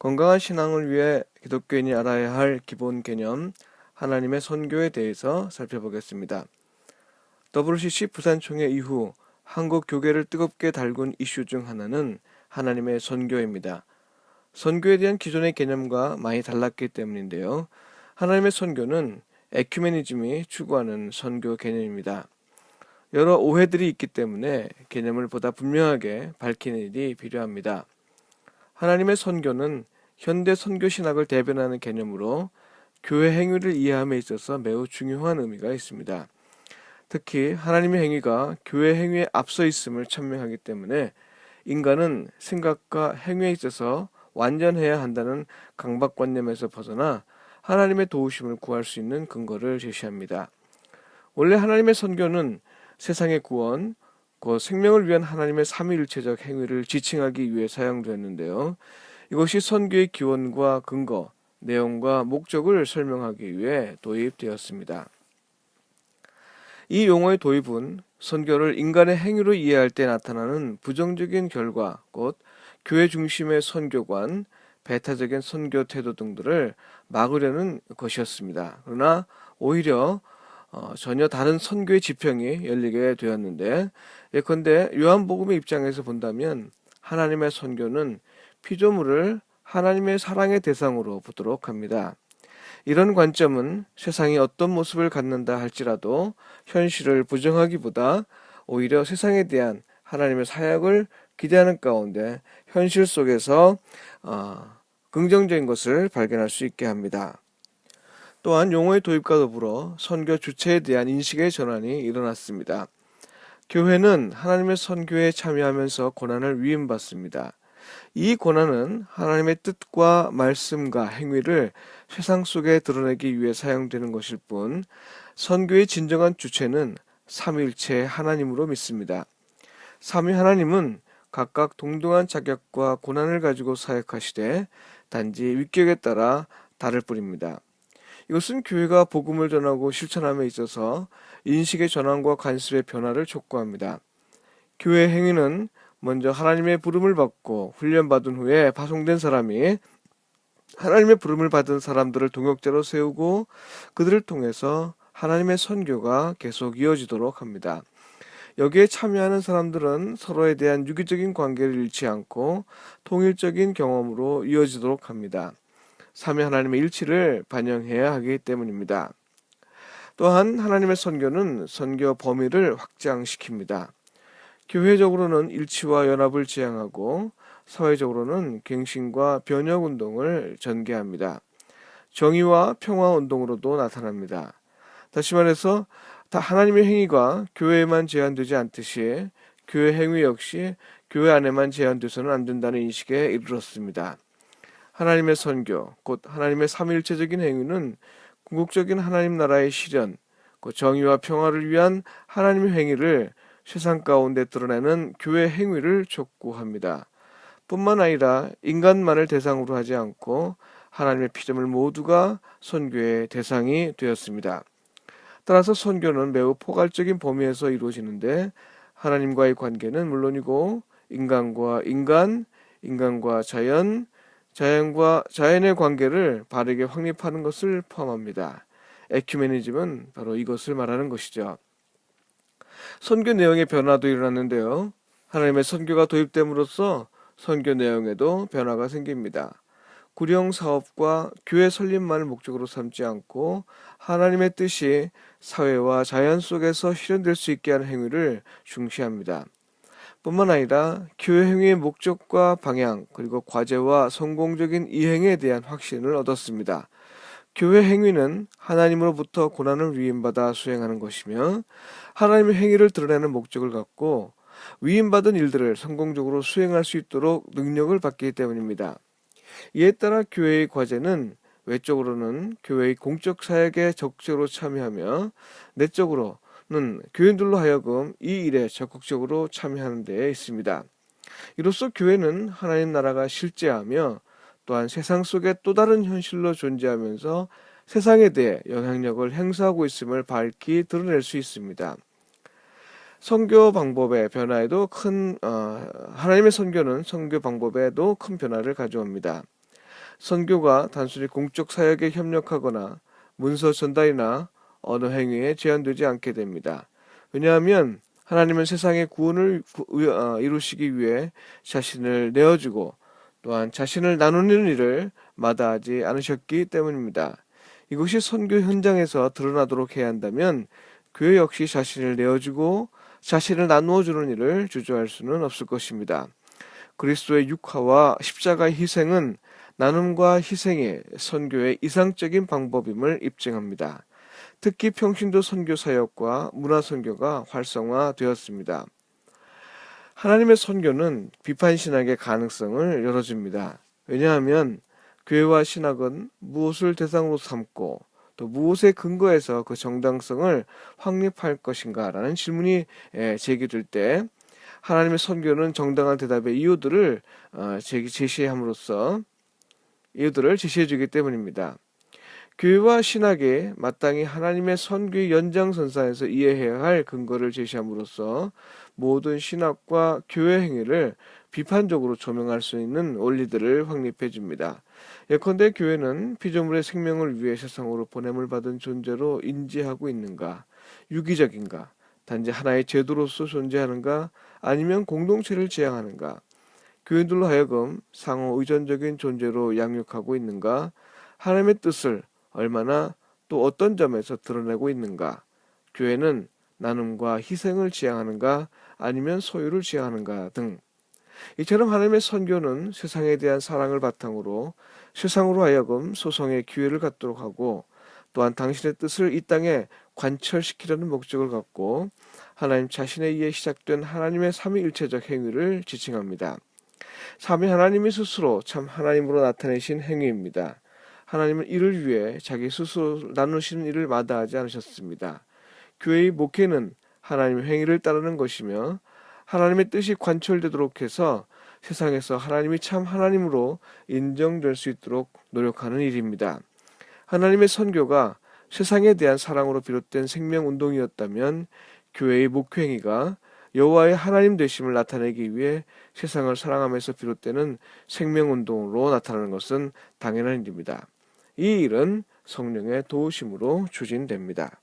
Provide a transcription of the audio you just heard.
건강한 신앙을 위해 기독교인이 알아야 할 기본 개념, 하나님의 선교에 대해서 살펴보겠습니다. WCC 부산총회 이후 한국 교계를 뜨겁게 달군 이슈 중 하나는 하나님의 선교입니다. 선교에 대한 기존의 개념과 많이 달랐기 때문인데요. 하나님의 선교는 에큐메니즘이 추구하는 선교 개념입니다. 여러 오해들이 있기 때문에 개념을 보다 분명하게 밝히는 일이 필요합니다. 하나님의 선교는 현대 선교 신학을 대변하는 개념으로 교회 행위를 이해함에 있어서 매우 중요한 의미가 있습니다. 특히 하나님의 행위가 교회 행위에 앞서 있음을 천명하기 때문에 인간은 생각과 행위에 있어서 완전해야 한다는 강박관념에서 벗어나 하나님의 도우심을 구할 수 있는 근거를 제시합니다. 원래 하나님의 선교는 세상의 구원, 그 생명을 위한 하나님의 삼위일체적 행위를 지칭하기 위해 사용되었는데요. 이것이 선교의 기원과 근거, 내용과 목적을 설명하기 위해 도입되었습니다. 이 용어의 도입은 선교를 인간의 행위로 이해할 때 나타나는 부정적인 결과, 곧 교회 중심의 선교관, 배타적인 선교 태도 등들을 막으려는 것이었습니다. 그러나 오히려 어, 전혀 다른 선교의 지평이 열리게 되었는데 예컨대 요한복음의 입장에서 본다면 하나님의 선교는 피조물을 하나님의 사랑의 대상으로 보도록 합니다. 이런 관점은 세상이 어떤 모습을 갖는다 할지라도 현실을 부정하기보다 오히려 세상에 대한 하나님의 사역을 기대하는 가운데 현실 속에서 어, 긍정적인 것을 발견할 수 있게 합니다. 또한 용어의 도입과 더불어 선교 주체에 대한 인식의 전환이 일어났습니다. 교회는 하나님의 선교에 참여하면서 고난을 위임받습니다. 이 고난은 하나님의 뜻과 말씀과 행위를 세상 속에 드러내기 위해 사용되는 것일 뿐 선교의 진정한 주체는 삼일체 하나님으로 믿습니다. 삼위 하나님은 각각 동등한 자격과 고난을 가지고 사역하시되 단지 위격에 따라 다를 뿐입니다. 이것은 교회가 복음을 전하고 실천함에 있어서 인식의 전환과 관습의 변화를 촉구합니다. 교회 행위는 먼저 하나님의 부름을 받고 훈련받은 후에 파송된 사람이 하나님의 부름을 받은 사람들을 동역자로 세우고 그들을 통해서 하나님의 선교가 계속 이어지도록 합니다. 여기에 참여하는 사람들은 서로에 대한 유기적인 관계를 잃지 않고 통일적인 경험으로 이어지도록 합니다. 삼위 하나님의 일치를 반영해야 하기 때문입니다. 또한 하나님의 선교는 선교 범위를 확장시킵니다. 교회적으로는 일치와 연합을 지향하고 사회적으로는 갱신과 변혁 운동을 전개합니다. 정의와 평화 운동으로도 나타납니다. 다시 말해서 다 하나님의 행위가 교회에만 제한되지 않듯이 교회 행위 역시 교회 안에만 제한돼서는 안 된다는 인식에 이르렀습니다. 하나님의 선교, 곧 하나님의 삼일체적인 행위는 궁극적인 하나님 나라의 실현, 그 정의와 평화를 위한 하나님의 행위를 세상 가운데 드러내는 교회 행위를 촉구합니다. 뿐만 아니라 인간만을 대상으로 하지 않고 하나님의 피조물 모두가 선교의 대상이 되었습니다. 따라서 선교는 매우 포괄적인 범위에서 이루어지는데 하나님과의 관계는 물론이고 인간과 인간, 인간과 자연, 자연과 자연의 관계를 바르게 확립하는 것을 포함합니다. 에큐메니즘은 바로 이것을 말하는 것이죠. 선교 내용의 변화도 일어났는데요. 하나님의 선교가 도입됨으로써 선교 내용에도 변화가 생깁니다. 구령 사업과 교회 설립만을 목적으로 삼지 않고 하나님의 뜻이 사회와 자연 속에서 실현될 수 있게 하는 행위를 중시합니다. 뿐만 아니라 교회 행위의 목적과 방향 그리고 과제와 성공적인 이행에 대한 확신을 얻었습니다. 교회 행위는 하나님으로부터 고난을 위임받아 수행하는 것이며 하나님의 행위를 드러내는 목적을 갖고 위임받은 일들을 성공적으로 수행할 수 있도록 능력을 받기 때문입니다. 이에 따라 교회의 과제는 외적으로는 교회의 공적 사역에 적극적으로 참여하며 내적으로 는 교인들로 하여금 이 일에 적극적으로 참여하는 데 있습니다. 이로써 교회는 하나님 나라가 실제하며 또한 세상 속에 또 다른 현실로 존재하면서 세상에 대해 영향력을 행사하고 있음을 밝히 드러낼 수 있습니다. 선교 방법의 변화에도 큰 어, 하나님의 선교는 선교 방법에도 큰 변화를 가져옵니다. 선교가 단순히 공적 사역에 협력하거나 문서 전달이나 언어 행위에 제한되지 않게 됩니다. 왜냐하면 하나님은 세상의 구원을 구- 어, 이루시기 위해 자신을 내어주고 또한 자신을 나누는 일을 마다하지 않으셨기 때문입니다. 이것이 선교 현장에서 드러나도록 해야 한다면 교회 역시 자신을 내어주고 자신을 나누어 주는 일을 주저할 수는 없을 것입니다. 그리스도의 육화와 십자가의 희생은 나눔과 희생의 선교의 이상적인 방법임을 입증합니다. 특히 평신도 선교 사역과 문화 선교가 활성화되었습니다. 하나님의 선교는 비판 신학의 가능성을 열어줍니다. 왜냐하면 교회와 신학은 무엇을 대상으로 삼고 또 무엇에 근거해서 그 정당성을 확립할 것인가라는 질문이 예, 제기될 때 하나님의 선교는 정당한 대답의 이유들을 어, 제시함으로써 이유들을 제시해 주기 때문입니다. 교회와 신학에 마땅히 하나님의 선교의 연장선상에서 이해해야 할 근거를 제시함으로써 모든 신학과 교회 행위를 비판적으로 조명할 수 있는 원리들을 확립해 줍니다. 예컨대 교회는 피조물의 생명을 위해 세상으로 보냄을 받은 존재로 인지하고 있는가? 유기적인가? 단지 하나의 제도로서 존재하는가? 아니면 공동체를 지향하는가? 교인들로 하여금 상호 의존적인 존재로 양육하고 있는가? 하나님의 뜻을 얼마나 또 어떤 점에서 드러내고 있는가? 교회는 나눔과 희생을 지향하는가? 아니면 소유를 지향하는가? 등 이처럼 하나님의 선교는 세상에 대한 사랑을 바탕으로 세상으로 하여금 소송의 기회를 갖도록 하고 또한 당신의 뜻을 이 땅에 관철시키려는 목적을 갖고 하나님 자신에 의해 시작된 하나님의 삼위일체적 행위를 지칭합니다. 삼위 하나님이 스스로 참 하나님으로 나타내신 행위입니다. 하나님은 이를 위해 자기 스스로 나누시는 일을 마다하지 않으셨습니다. 교회의 목회는 하나님의 행위를 따르는 것이며 하나님의 뜻이 관철되도록 해서 세상에서 하나님이 참 하나님으로 인정될 수 있도록 노력하는 일입니다. 하나님의 선교가 세상에 대한 사랑으로 비롯된 생명 운동이었다면 교회의 목회 행위가 여호와의 하나님 되심을 나타내기 위해 세상을 사랑하면서 비롯되는 생명 운동으로 나타나는 것은 당연한 일입니다. 이 일은 성령의 도우심으로 추진됩니다.